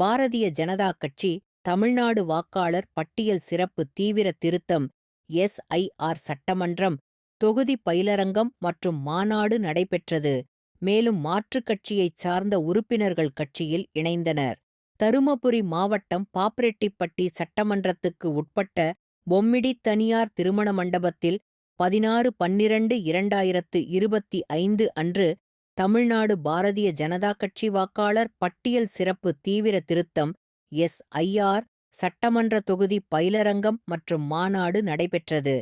பாரதிய ஜனதா கட்சி தமிழ்நாடு வாக்காளர் பட்டியல் சிறப்பு தீவிர திருத்தம் எஸ்ஐஆர் சட்டமன்றம் தொகுதி பயிலரங்கம் மற்றும் மாநாடு நடைபெற்றது. மேலும் மாற்றுக் கட்சியைச் சார்ந்த உறுப்பினர்கள் கட்சியில் இணைந்தனர். தருமபுரி மாவட்டம் பாப்பிரெட்டிப்பட்டி சட்டமன்றத்துக்கு உட்பட்ட பொம்மிடி தனியார் திருமண மண்டபத்தில் பதினாறு பன்னிரண்டு இரண்டாயிரத்து இருபத்தி ஐந்து அன்று தமிழ்நாடு பாரதிய ஜனதா கட்சி வாக்காளர் பட்டியல் சிறப்பு தீவிர திருத்தம் எஸ்ஐஆர் சட்டமன்ற தொகுதி பயிலரங்கம் மற்றும் மாநாடு நடைபெற்றது.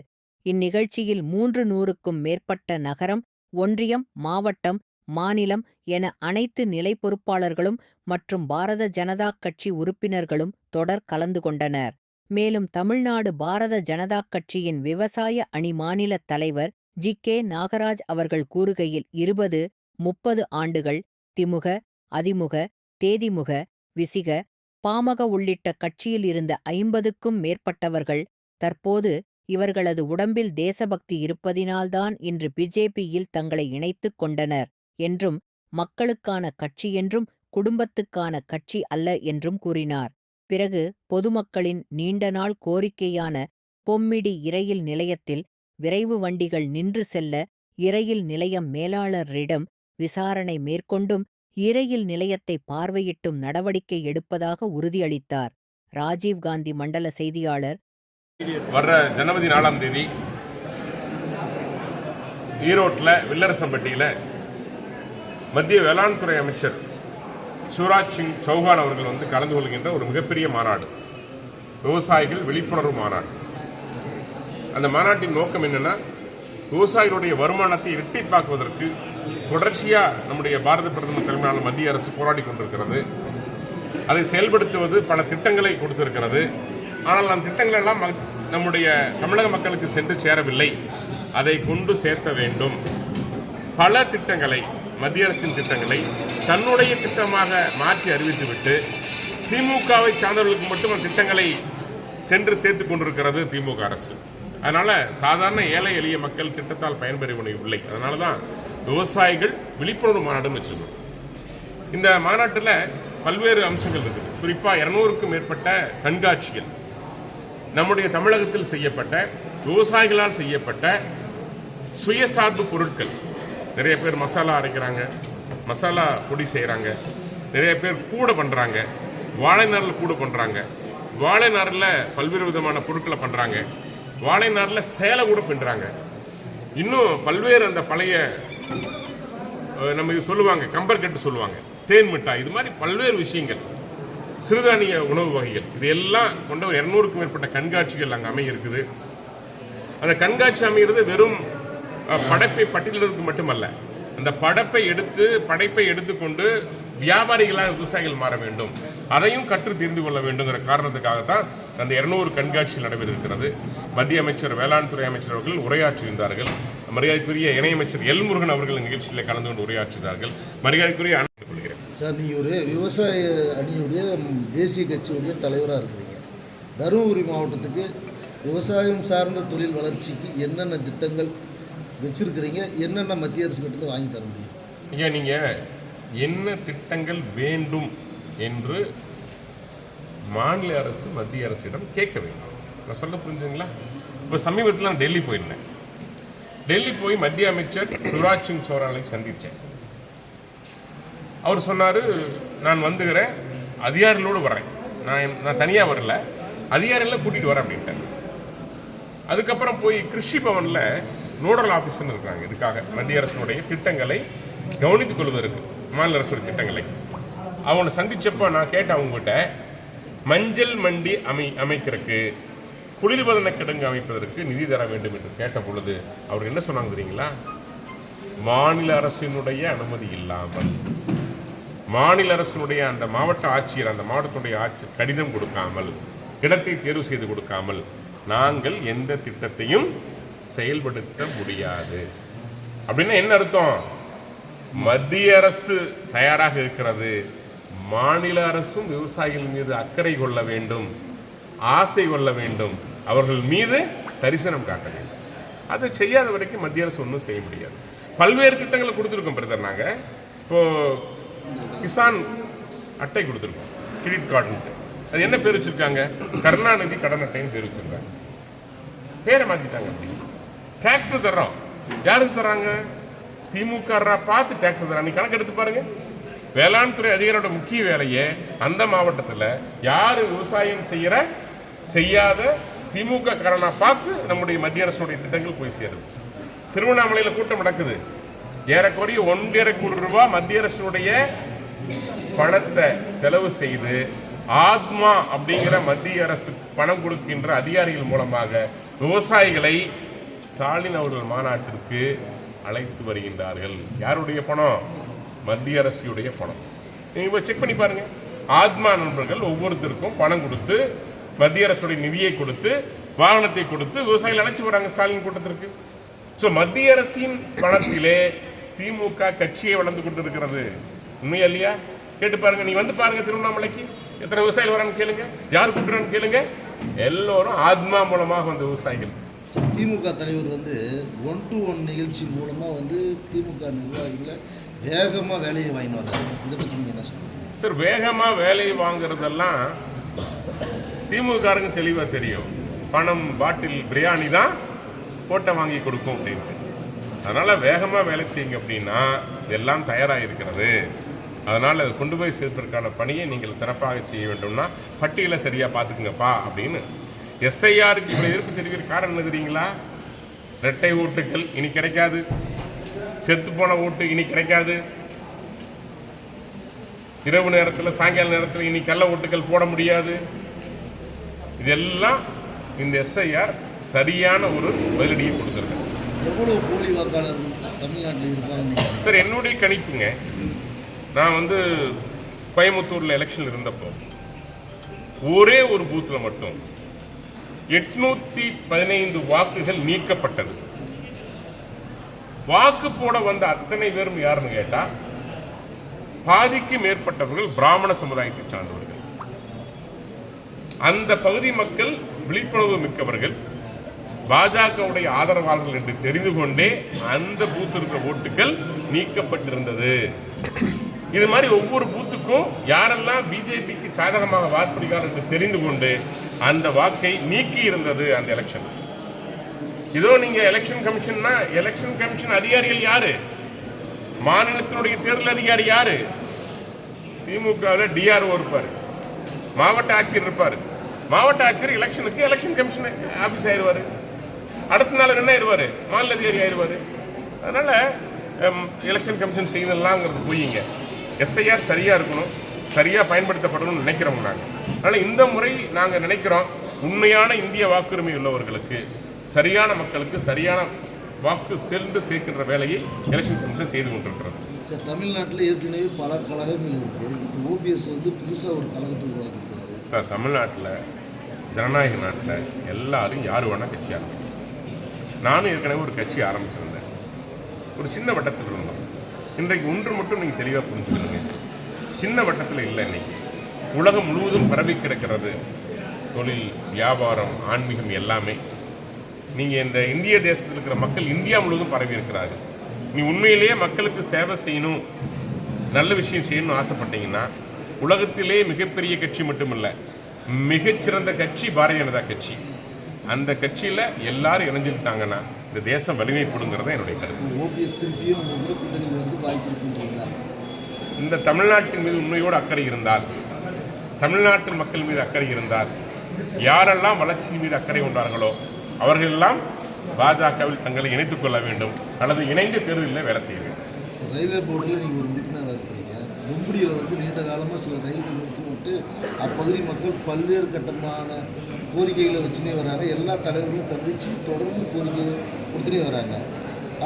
இந்நிகழ்ச்சியில் மூன்று நூறுக்கும் மேற்பட்ட நகரம் ஒன்றியம் மாவட்டம் மாநிலம் என அனைத்து நிலை பொறுப்பாளர்களும் மற்றும் பாரத ஜனதா கட்சி உறுப்பினர்களும் தொடர் கலந்து கொண்டனர். மேலும் தமிழ்நாடு பாரத ஜனதா கட்சியின் விவசாய அணி மாநில தலைவர் ஜி கே நாகராஜ் அவர்கள் கூறுகையில் இருபது முப்பது ஆண்டுகள் திமுக அதிமுக தேதிமுக விசிக பாமக உள்ளிட்ட கட்சியில் இருந்த ஐம்பதுக்கும் மேற்பட்டவர்கள் தற்போது இவர்களது உடம்பில் தேசபக்தி இருப்பதினால்தான் இன்று பிஜேபியில் தங்களை இணைத்துக் கொண்டனர் என்றும் மக்களுக்கான கட்சி என்றும் குடும்பத்துக்கான கட்சி அல்ல என்றும் கூறினார். பிறகு பொதுமக்களின் நீண்ட நாள் கோரிக்கையான பொம்மிடி இரயில் நிலையத்தில் விரைவு வண்டிகள் நின்று செல்ல இரயில் நிலையம் மேலாளரிடம் விசாரணை மேற்கொண்டும் இரயில் நிலையத்தை பார்வையிட்டும் நடவடிக்கை எடுப்பதாக உறுதியளித்தார். ராஜீவ்காந்தி மண்டல செய்தியாளர். வர்ற ஜனவரி நாலாம் தேதி ஈரோட்டில் வில்லரசம்பட்டியில் மத்திய வேளாண் துறை அமைச்சர் சிவராஜ் சிங் சௌஹான் அவர்கள் வந்து கலந்து கொள்கின்ற ஒரு மிகப்பெரிய மாநாடு. விவசாயிகள் விழிப்புணர்வு மாநாடு. அந்த மாநாட்டின் நோக்கம் என்னன்னா விவசாயிகளுடைய வருமானத்தை இரட்டிப்பாக்குவதற்கு தொடர்ச்சியாக நம்முடைய பாரத பிரதமர் தலைமையிலான மத்திய அரசு போராடி கொண்டிருக்கிறது. அதை செயல்படுத்துவது பல திட்டங்களை கொடுத்திருக்கிறது. ஆனால் அந்த திட்டங்கள் எல்லாம் நம்முடைய தமிழக மக்களுக்கு சென்று சேரவில்லை. அதை கொண்டு சேர்த்த வேண்டும். பல திட்டங்களை மத்திய அரசின் திட்டங்களை தன்னுடைய திட்டமாக மாற்றி அறிவித்துவிட்டு திமுகவை சார்ந்தவர்களுக்கு மட்டும் அந்த திட்டங்களை சென்று சேர்த்து கொண்டிருக்கிறது திமுக அரசு. அதனால் சாதாரண ஏழை எளிய மக்கள் திட்டத்தால் பயன்பெற முடியவில்லை. அதனால தான் விவசாயிகள் விழிப்புணர்வு மாநாடுன்னு வச்சிருக்கோம் இந்த மாநாட்டில் பல்வேறு அம்சங்கள் இருக்குது. குறிப்பாக இருநூறுக்கும் மேற்பட்ட கண்காட்சிகள் நம்முடைய தமிழகத்தில் செய்யப்பட்ட விவசாயிகளால் செய்யப்பட்ட சுயசார்பு பொருட்கள். நிறைய பேர் மசாலா அரைக்கிறாங்க மசாலா பொடி செய்கிறாங்க நிறைய பேர் கூடை பண்ணுறாங்க வாழை நாரில் கூடை பண்ணுறாங்க வாழை நாரில் பல்வேறு விதமான பொருட்களை பண்ணுறாங்க வாழை நாரில் சேலை கூட பின்னுறாங்க. இன்னும் பல்வேறு அந்த பழைய நம்ம இது சொல்லுவாங்க கம்பர்கட்டு சொல்லுவாங்க. தேன் மிட்டாய் இது மாதிரி பல்வேறு விஷயங்கள். சிறுதானிய உணவு வகைகள். இது எல்லாம் கொண்ட ஒரு இரநூறுக்கும் மேற்பட்ட கண்காட்சிகள் அங்கே அமைய இருக்குது. அந்த கண்காட்சி அமைகிறது வெறும் படைப்பை பட்டியலிடுறதுக்கு மட்டுமல்ல. அந்த படைப்பை எடுத்து படைப்பை எடுத்துக்கொண்டு வியாபாரிகளாக விவசாயிகள் மாற வேண்டும். அதையும் கற்று தெரிந்து கொள்ள வேண்டுங்கிற காரணத்துக்காகத்தான் அந்த இருநூறு கண்காட்சிகள் நடைபெற இருக்கிறது மத்திய அமைச்சர் வேளாண் துறை அமைச்சர் அவர்கள் உரையாற்றுகின்றார்கள் மரியாதைக்குரிய இணையமைச்சர் எல் முருகன் அவர்கள் நிகழ்ச்சியில் கலந்து கொண்டு உரையாற்றுகிறார்கள் மரியாதைக்குரிய கொள்கிறேன். சார் நீங்கள் ஒரு விவசாய அணியுடைய தேசிய கட்சியுடைய தலைவராக இருக்கிறீங்க. தருமபுரி மாவட்டத்துக்கு விவசாயம் சார்ந்த தொழில் வளர்ச்சிக்கு என்னென்ன திட்டங்கள் வச்சுருக்கிறீங்க? என்னென்ன மத்திய அரசு கிட்ட வாங்கி தர முடியும்? ஐயா நீங்கள் என்ன திட்டங்கள் வேண்டும் என்று மாநில அரசு மத்திய அரசிடம் கேட்க வேண்டும். நான் சொல்ல புரிஞ்சுங்களா இப்போ சமீபத்தில் நான் டெல்லி போயிருந்தேன். டெல்லி போய் மத்திய அமைச்சர் சிவராஜ் சிங் சௌரானை சந்தித்தேன் அவர் சொன்னார் நான் வந்துகிறேன் அதிகாரிகளோடு வரேன். நான் நான் தனியாக வரல அதிகாரிகளை கூட்டிகிட்டு வரேன் அப்படின்ட்டேன் அதுக்கப்புறம் போய் கிருஷி பவனில் நோடல் ஆஃபீஸர்னு இருக்காங்க இதுக்காக மத்திய அரசுடைய திட்டங்களை கவனித்துக் கொள்வதற்கு. மாநில அரசோட திட்டங்களை. அவனை சந்தித்தப்போ நான் கேட்டேன் அவங்ககிட்ட மஞ்சள் மண்டி அமை அமைக்கிறதுக்கு குளிர்பதன கிடங்கு அமைப்பதற்கு நிதி தர வேண்டும் என்று கேட்ட பொழுது அவர் என்ன சொன்னாங்க தெரியுங்களா? மாநில அரசினுடைய அனுமதி இல்லாமல் மாநில அரசினுடைய அந்த மாவட்ட ஆட்சியர் அந்த மாவட்டத்துடைய ஆட்சியர் கடிதம் கொடுக்காமல் இடத்தை தேர்வு செய்து கொடுக்காமல் நாங்கள் எந்த திட்டத்தையும் செயல்படுத்த முடியாது. அப்படின்னா என்ன அர்த்தம்? மத்திய அரசு தயாராக இருக்கிறது. மாநில அரசும் விவசாயிகள் மீது அக்கறை கொள்ள வேண்டும். ஆசை கொள்ள வேண்டும். அவர்கள் மீது தரிசனம் காட்ட வேண்டும். அதை செய்யாத வரைக்கும் மத்திய அரசு ஒன்றும் செய்ய முடியாது. பல்வேறு திட்டங்களை கொடுத்துருக்கோம் பிரதர் நாங்கள் இப்போ கிசான் அட்டை கொடுத்துருக்கோம். கிரெடிட் கார்டுன்ட்டு. அது என்ன பேர் வச்சிருக்காங்க? கருணாநிதி கடன் அட்டைன்னு பேர் வச்சிருக்காங்க. பேரை மாத்திட்டாங்க அப்படி. டிராக்டர் தர்றோம். யாருக்கு தர்றாங்க? திமுக பார்த்து டேக்ஸ் தர்றாங்க நீ கணக்கு எடுத்து பாருங்க. வேளாண் துறை அதிகாரியோட முக்கிய வேலையே அந்த மாவட்டத்தில் யார் விவசாயம் செய்கிற செய்யாத திமுக காரனாக பார்த்து நம்முடைய மத்திய அரசுடைய திட்டங்கள் போய் சேருது திருவண்ணாமலையில் கூட்டம் நடக்குது. ஏறக்குறைய ஒன்றரை கோடி ரூபா மத்திய அரசுடைய பணத்தை செலவு செய்து ஆத்மா அப்படிங்கிற மத்திய அரசு பணம் கொடுக்கின்ற அதிகாரிகள் மூலமாக விவசாயிகளை ஸ்டாலின் அவர்கள் மாநாட்டிற்கு அழைத்து வருகின்றார்கள். யாருடைய பணம்? மத்திய அரசுடைய பணம். நீங்கள் போய் செக் பண்ணி பாருங்கள் ஆத்மா நண்பர்கள் ஒவ்வொருத்தருக்கும் பணம் கொடுத்து மத்திய அரசுடைய நிதியை கொடுத்து வாகனத்தை கொடுத்து விவசாயிகள் அழைச்சி வராங்க ஸ்டாலின் கூட்டத்திற்கு. ஸோ மத்திய அரசின் பணத்திலே திமுக கட்சியை வளர்ந்து கொண்டிருக்கிறது. உண்மையா இல்லையா? கேட்டு பாருங்க. நீ வந்து பாருங்க திருவண்ணாமலைக்கு. எத்தனை விவசாயிகள் வரான்னு கேளுங்க. யார் கூட்டுறான்னு கேளுங்க. எல்லோரும் ஆத்மா மூலமாக வந்த விவசாயிகள். திமுக தலைவர் வந்து ஒன் டு ஒன் நிகழ்ச்சி மூலமாக வந்து திமுக நிர்வாகிகளை வேகமாக வேலையை வாங்கிட்டு வர்றாரு. இதை பற்றி நீங்கள் என்ன சொல்லுங்கள் சார் வேகமாக வேலையை வாங்குறதெல்லாம் திமுககாரங்க தெளிவாக தெரியும். பணம் பாட்டில் பிரியாணி தான் போட்டை வாங்கி கொடுக்கும் அப்படின்ட்டு. அதனால் வேகமாக வேலை செய்யுங்க அப்படின்னா எல்லாம் தயாராக இருக்கிறது அதனால் அதை கொண்டு போய் சேர்ப்பதற்கான பணியை நீங்கள் சிறப்பாக செய்ய வேண்டும்னா பட்டியலை சரியாக பார்த்துக்குங்கப்பா அப்படின்னு எஸ்ஐஆருக்கு இவ்வளோ எதிர்ப்பு தெரிவிக்கிற காரணம் என்ன தெரியுங்களா? இரட்டை ஓட்டுகள் இனி கிடைக்காது. செத்து போன ஓட்டு இனி கிடைக்காது. இரவு நேரத்தில் சாயங்கால நேரத்தில் இனி கள்ள ஓட்டுகள் போட முடியாது. இதெல்லாம் இந்த எஸ்ஐஆர் சரியான ஒரு பதிலடியை கொடுத்துருக்கு. எவ்வளோ போலி வாக்காளர்கள் தமிழ்நாட்டில் இருப்பாங்கன்னு நினைக்கிறீங்க? சார் என்னுடைய கணிப்புங்க நான் வந்து கோயம்புத்தூரில் எலெக்ஷன் இருந்தப்போ ஒரே ஒரு பூத்தில் மட்டும் எட்நூத்தி பதினைந்து வாக்குகள் நீக்கப்பட்டது. வாக்கு போட வந்த அத்தனை பேரும் யாருன்னு கேட்டா பாதிக்கு மேற்பட்டவர்கள் பிராமண சமுதாயத்தை சார்ந்தவர்கள். அந்த பகுதி மக்கள் விழிப்புணர்வு மிக்கவர்கள். பாஜகவுடைய ஆதரவாளர்கள் என்று தெரிந்து கொண்டே அந்த பூத் இருக்கிற ஓட்டுகள் நீக்கப்பட்டிருந்தது. இது மாதிரி ஒவ்வொரு பூத்துக்கும் யாரெல்லாம் பிஜேபிக்கு சாதகமாக வாக்களிக்கிறார் என்று தெரிந்து கொண்டு அந்த வாக்கை நீக்கி இருந்தது அந்த எலெக்ஷன் இதோ நீங்க எலெக்ஷன் கமிஷன்னா எலெக்ஷன் கமிஷன் அதிகாரிகள் யாரு? மாநிலத்தினுடைய தேர்தல் அதிகாரி யாரு? திமுகவில் டிஆர்ஓ இருப்பார். மாவட்ட ஆட்சியர் இருப்பார். மாவட்ட ஆட்சியர் எலெக்ஷனுக்கு எலெக்ஷன் கமிஷன் ஆஃபீஸ் ஆயிடுவார். அடுத்த நாள் என்ன ஆயிடுவார்? மாநில அதிகாரி ஆயிடுவார். அதனால எலெக்ஷன் கமிஷன் செய்யலாம்ங்கிறது போயிங்க. எஸ்ஐஆர் சரியாக இருக்கணும். சரியா பயன்படுத்தப்படணும்னு நினைக்கிறோம் நாங்கள் அதனால இந்த முறை நாங்கள் நினைக்கிறோம் உண்மையான இந்திய வாக்குரிமை உள்ளவர்களுக்கு சரியான மக்களுக்கு சரியான வாக்கு சென்று சேர்க்கின்ற வேலையை எலெக்ஷன் கமிஷன் செய்து கொண்டிருக்கிறது. சரி தமிழ்நாட்டில் ஏற்கனவே பல கழகங்கள் இருக்குது இப்போ ஓபிஎஸ் வந்து புதுசாக ஒரு கழகத்தை உருவாக்கியிருக்காரு. சார் தமிழ்நாட்டில் ஜனநாயக நாட்டில் எல்லாரும் யார் வேணால் கட்சி ஆரம்பிக்கும் நானும் ஏற்கனவே ஒரு கட்சி ஆரம்பிச்சிருந்தேன். ஒரு சின்ன வட்டத்தில் இருந்தோம் இன்றைக்கு ஒன்று மட்டும் நீங்கள் தெளிவாக புரிஞ்சுக்கணுங்க சின்ன வட்டத்தில் இல்லை இன்னைக்கு. உலகம் முழுவதும் பரவி கிடக்கிறது தொழில் வியாபாரம் ஆன்மீகம் எல்லாமே. நீங்கள் இந்த இந்திய தேசத்தில் இருக்கிற மக்கள் இந்தியா முழுவதும் பரவி இருக்கிறார்கள். நீ உண்மையிலேயே மக்களுக்கு சேவை செய்யணும் நல்ல விஷயம் செய்யணும்னு ஆசைப்பட்டீங்கன்னா உலகத்திலே மிகப்பெரிய கட்சி மட்டுமில்லை மிகச்சிறந்த கட்சி பாரதிய ஜனதா கட்சி. அந்த கட்சியில் எல்லாரும் இணைஞ்சுக்கிட்டாங்கன்னா இந்த தேசம் வலிமைப்படுங்கிறத என்னுடைய கருத்து. ஓபிஎஸ் திருப்பியும் வந்து வாய்ப்பு இந்த தமிழ்நாட்டின் மீது உண்மையோடு அக்கறை இருந்தால் தமிழ்நாட்டு மக்கள் மீது அக்கறை இருந்தால் யாரெல்லாம் வளர்ச்சி மீது அக்கறை கொண்டார்களோ அவர்களெல்லாம் பாஜகவில் தங்களை இணைத்துக் கொள்ள வேண்டும். அல்லது இணைந்து தேர்தலில் வேலை செய்ய வேண்டும். ரயில்வே போர்டில் நீங்கள் ஒரு உறுப்பினராக இருக்கிறீங்க. மும்படியில் வந்து நீண்ட காலமாக சில ரயில்கள் நிறுத்தி விட்டு அப்பகுதி மக்கள் பல்வேறு கட்டமான கோரிக்கைகளை வச்சுனே வராங்க. எல்லா தலைவர்களும் சந்தித்து தொடர்ந்து கோரிக்கை கொடுத்துனே வராங்க.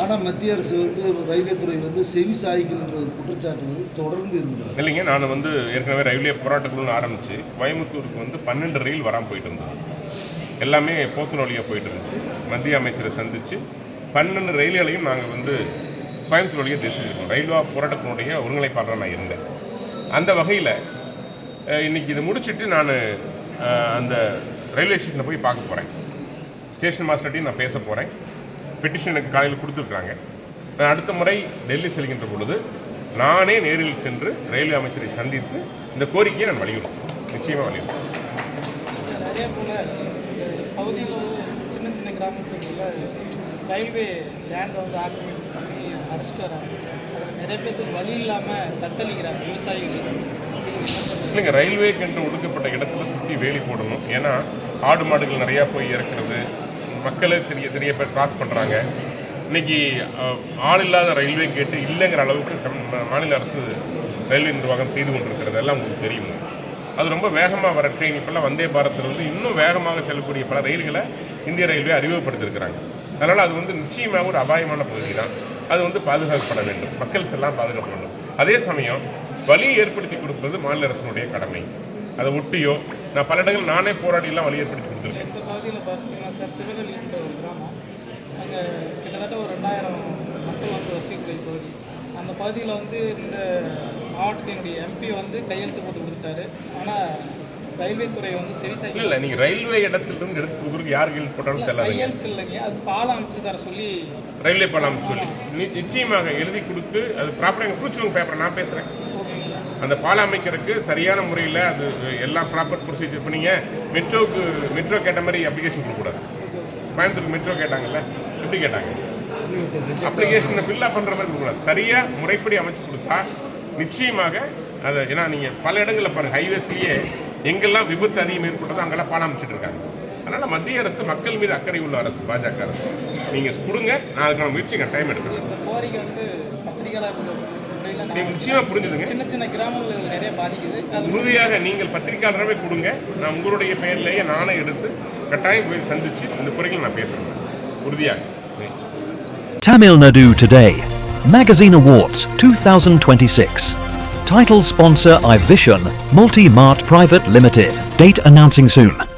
ஆனால் மத்திய அரசு வந்து ரயில்வே துறை வந்து செவி சாய்க்கின்ற ஒரு குற்றச்சாட்டு வந்து தொடர்ந்து இருந்தது. இல்லைங்க நான் வந்து ஏற்கனவே ரயில்வே போராட்டக்குழுன்னு ஆரம்பித்து கோயம்புத்தூருக்கு வந்து பன்னெண்டு ரயில் வராமல் போயிட்டு இருந்தோம் எல்லாமே போத்தன் வழியாக போயிட்டு இருந்துச்சு. மத்திய அமைச்சரை சந்தித்து பன்னெண்டு ரயில்களையும் நாங்கள் வந்து கோயம்புத்தூர் வழியாக தெரிஞ்சிருக்கோம் ரயில்வே போராட்டத்தினுடைய ஒருங்கிணைப்பாளராக நான் இருந்தேன். அந்த வகையில் இன்னைக்கு இதை முடிச்சுட்டு நான் அந்த ரயில்வே ஸ்டேஷனில் போய் பார்க்க போகிறேன் ஸ்டேஷன் மாஸ்டர்ட்டையும் நான் பேச போகிறேன் பெட்டிஷன் எனக்கு காலையில் கொடுத்துருக்காங்க. நான் அடுத்த முறை டெல்லி செல்கின்ற பொழுது நானே நேரில் சென்று ரயில்வே அமைச்சரை சந்தித்து இந்த கோரிக்கையை நான் வலியுறுத்துவேன் நிச்சயமாக பகுதியில் சின்ன சின்ன கிராமத்துக்குள்ள ரயில்வே லேண்டை வந்து ஆக்கிரமிப்பு பண்ணி அடிச்சிட்டு நிறைய பேருக்கு வழி இல்லாமல் தத்தளிக்கிறாங்க விவசாயிகள். இல்லைங்க ரயில்வேக்கு என்று ஒதுக்கப்பட்ட இடத்துல சுற்றி வேலி போடணும். ஏன்னா ஆடு மாடுகள் நிறையா போய் இறக்குறது மக்களே தெரிய தெரிய பேர் கிராஸ் பண்ணுறாங்க இன்னைக்கு ஆள் இல்லாத ரயில்வே கேட்டு இல்லைங்கிற அளவுக்கு மாநில அரசு ரயில்வே நிர்வாகம் செய்து கொண்டிருக்கிறது. எல்லாம் உங்களுக்கு தெரியும். அது ரொம்ப வேகமாக வர ட்ரெயின் இப்போல்லாம் வந்தே பாரத்தில் வந்து இன்னும் வேகமாக செல்லக்கூடிய பல ரயில்களை இந்திய ரயில்வே அறிமுகப்படுத்தியிருக்கிறாங்க. அதனால் அது வந்து நிச்சயமாக ஒரு அபாயமான பகுதி தான் அது வந்து பாதுகாக்கப்பட வேண்டும். மக்கள் எல்லாம் பாதுகாக்கப்பட வேண்டும். அதே சமயம் வழி ஏற்படுத்தி கொடுப்பது மாநில அரசினுடைய கடமை. அதை ஒட்டியோ நான் பல இடங்கள் நானே போராடிலாம் வழி ஏற்படுத்தி கொடுத்துருக்கேன். இந்த பகுதியில் பார்த்தீங்கன்னா சார் சிவகல்லின்ற ஒரு கிராமம். அங்கே கிட்டத்தட்ட ஒரு ரெண்டாயிரம் மக்கள் வந்து வசிக்கக்கூடிய பகுதி. அந்த பகுதியில் வந்து இந்த மாவட்டத்தினுடைய எம்பி வந்து கையெழுத்து போட்டு கொடுத்துட்டாரு. ஆனால் ரயில்வே துறை வந்து சரி இல்லை செய்ய இல்லை நீங்கள் ரயில்வே இடத்துலேருந்து எடுத்து கொடுக்குறதுக்கு யார் கையில் போட்டாலும் செல்லாதீங்க. கையெழுத்து இல்லைங்க. அது பாலம் அமைச்சு தர சொல்லி ரயில்வே பாலம் சொல்லி. நிச்சயமாக எழுதி கொடுத்து அது ப்ராப்பராக எங்கள் குறிச்சுவங்க பேப்பரை நான் பேசுகிறேன் அந்த பாலம் அமைக்கிறதுக்கு சரியான முறையில் அது எல்லா ப்ராப்பர் ப்ரொசீஜர் பண்ணிங்க மெட்ரோக்கு மெட்ரோ கேட்ட மாதிரி அப்ளிகேஷன் கொடுக்கக்கூடாது. கோயம்புத்தூருக்கு மெட்ரோ கேட்டாங்கல்ல? எப்படி கேட்டாங்க? அப்ளிகேஷனை ஃபில்லப் பண்ணுற மாதிரி கொடுக்கக்கூடாது. சரியாக முறைப்படி அமைச்சு கொடுத்தா நிச்சயமாக அதை ஏன்னா நீங்கள் பல இடங்களில் பாருங்கள் ஹைவேஸ்லேயே எங்கெல்லாம் விபத்து அதிகம் ஏற்பட்டதோ அங்கெல்லாம் பாலம் அமைச்சிட்டு இருக்காங்க. அதனால் மத்திய அரசு மக்கள் மீது அக்கறை உள்ள அரசு பாஜக அரசு. நீங்கள் கொடுங்க நான் அதுக்கான முயற்சி டைம் எடுக்கிறேன். நீங்கள் நிச்சயமாக புரிஞ்சுதுங்க சின்ன சின்ன கிராமங்கள் நிறைய பாதிக்குது அது உறுதியாக நீங்கள் பத்திரிகையாளராகவே கொடுங்க நான் உங்களுடைய பெயர்லேயே நானே எடுத்து கட்டாயம் போய் சந்திச்சு இந்த குறைகளை நான் பேசுகிறேன் உறுதியாக Tamil Nadu Today Magazine Awards 2026. Title sponsor iVision Multi Mart Private Limited. Date announcing soon.